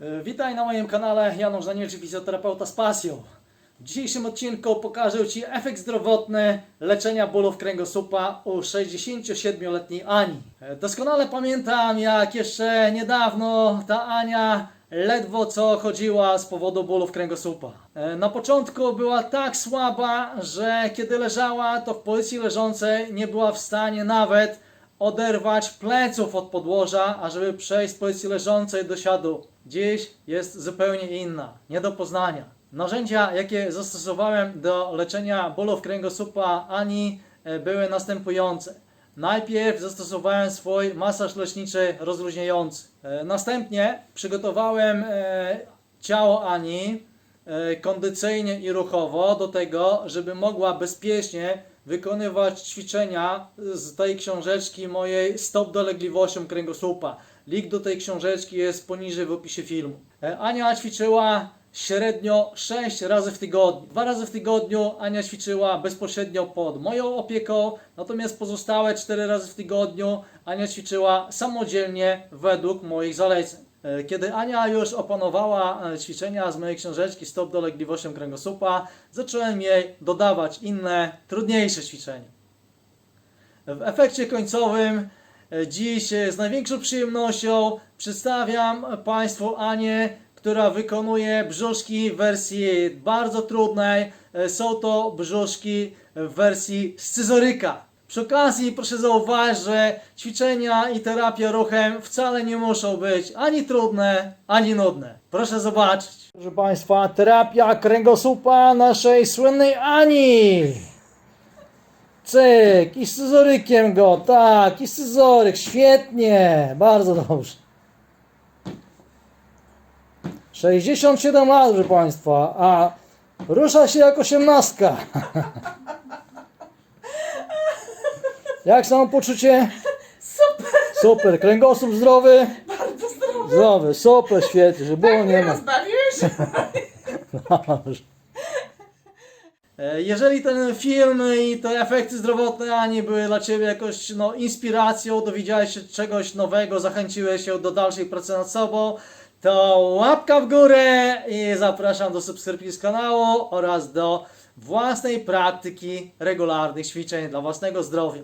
E, Witaj na moim kanale Janusz Danielczyk, fizjoterapeuta z pasją. W dzisiejszym odcinku pokażę Ci efekt zdrowotny leczenia bólów kręgosłupa u 67-letniej Ani. E, Doskonale pamiętam, jak jeszcze niedawno ta Ania ledwo co chodziła z powodu bólów kręgosłupa. E, Na początku była tak słaba, że kiedy leżała, to w pozycji leżącej nie była w stanie nawet oderwać pleców od podłoża, ażeby przejść z pozycji leżącej do siadu. Dziś jest zupełnie inna, nie do poznania. Narzędzia, jakie zastosowałem do leczenia bólów kręgosłupa Ani e, były następujące. Najpierw zastosowałem swój masaż leczniczy rozluźniający. E, Następnie przygotowałem e, ciało Ani kondycyjnie i ruchowo do tego, żeby mogła bezpiecznie wykonywać ćwiczenia z tej książeczki mojej Stop dolegliwością kręgosłupa. Link do tej książeczki jest poniżej w opisie filmu. E, Ania ćwiczyła średnio 6 razy w tygodniu. Dwa razy w tygodniu Ania ćwiczyła bezpośrednio pod moją opieką, natomiast pozostałe 4 razy w tygodniu Ania ćwiczyła samodzielnie według moich zaleceń. E, Kiedy Ania już opanowała e, ćwiczenia z mojej książeczki Stop dolegliwością kręgosłupa, zacząłem jej dodawać inne, trudniejsze ćwiczenia. W efekcie końcowym dziś e, z największą przyjemnością przedstawiam Państwu Anię, która wykonuje brzuszki w wersji bardzo trudnej. E, Są to brzuszki w wersji scyzoryka. Przy okazji proszę zauważyć, że ćwiczenia i terapia ruchem wcale nie muszą być ani trudne, ani nudne. Proszę zobaczyć. Proszę Państwa, terapia kręgosłupa naszej słynnej Ani. Cyk, i scyzorykiem go, tak, i scyzoryk, świetnie, bardzo dobrze. 67 lat, proszę Państwa, a rusza się jak osiemnastka. Jak samopoczucie? Super, Super, kręgosłup zdrowy? bardzo zdrowy. Zdrowy, super, świetnie, że było nie ma. Rozbawiłeś Jeżeli ten film i te efekty zdrowotne Ani były dla Ciebie jakoś no, inspiracją, dowiedziałeś się czegoś nowego, zachęciłeś się do dalszej pracy nad sobą, to łapka w górę i zapraszam do subskrypcji z kanału oraz do własnej praktyki regularnych ćwiczeń dla własnego zdrowia.